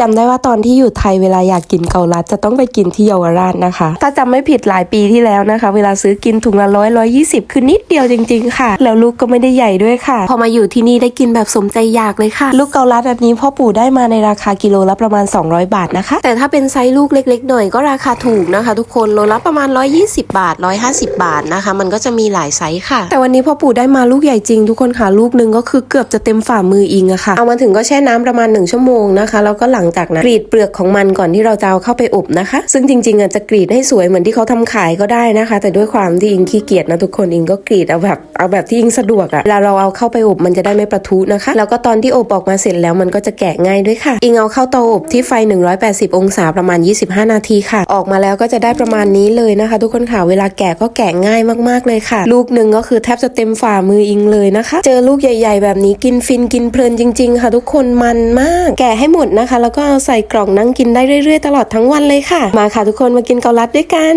จำได้ว่าตอนที่อยู่ไทยเวลาอยากกินเกาลัดจะต้องไปกินที่เยาวราชนะคะ ถ้าจำไม่ผิดหลายปีที่แล้วนะคะ เวลาซื้อกินถุงละร้อยร้อยยี่สิบคือนิดเดียวจริง ๆ ค่ะ แล้วลูกก็ไม่ได้ใหญ่ด้วยค่ะ พอมาอยู่ที่นี่ได้กินแบบสมใจอยากเลยค่ะ ลูกเกาลัดอันนี้พ่อปู่ได้มาในราคากิโลละประมาณ 200 บาทนะคะ แต่ถ้าเป็นไซส์ลูกเล็ก ๆ หน่อยก็ราคาถูกนะคะ ทุกคนโลละประมาณ 120 บาท 150 บาทนะคะ มันก็จะมีหลายไซส์ค่ะ แต่วันนี้พ่อปู่ได้มาลูกใหญ่จริง ทุกคนค่ะลูกหนึ่งก็คือเกือบจะเต็มฝ่ามืออิงอะค่ะเอามาถึงก็แช่น้ำประมาณ1ชั่วโมงนะคะแล้วก็หลังจากนั้นกรีดเปลือกของมันก่อนที่เราจะเอาเข้าไปอบนะคะ ซึ่งจริงๆอะจะกรีดให้สวยเหมือนที่เขาทำขายก็ได้นะคะ แต่ด้วยความที่อิงขี้เกียจนะทุกคนอิงก็กรีดเอาแบบเอาแบบที่อิงสะดวกอะเวลาเราเอาเข้าไปอบมันจะได้ไม่ประทุนะคะ แล้วก็ตอนที่อบออกมาเสร็จแล้วมันก็จะแกะง่ายด้วยค่ะ อิงเอาเข้าเตาอบที่ไฟ 180 องศาประมาณ 25 นาทีค่ะ ออกมาแล้วก็จะได้ประมาณนี้เลยนะคะ ทุกคนค่ะเวลาแกะก็แกะง่ายมากๆเลยค่ะ ลูกหนึ่งก็คือแทบจะเต็มฝ่ามืออิงเลยนะคะ เจอลูกใหญ่ ๆ แบบนี้กินฟินกินเพลินจริง ๆ ค่ะ ทุกคนมันมาก แกะให้หมดนะคะแล้วก็เอาใส่กล่องนั่งกินได้เรื่อยๆ ตลอดทั้งวันเลยค่ะ มาค่ะทุกคนมากินเกาลัดด้วยกัน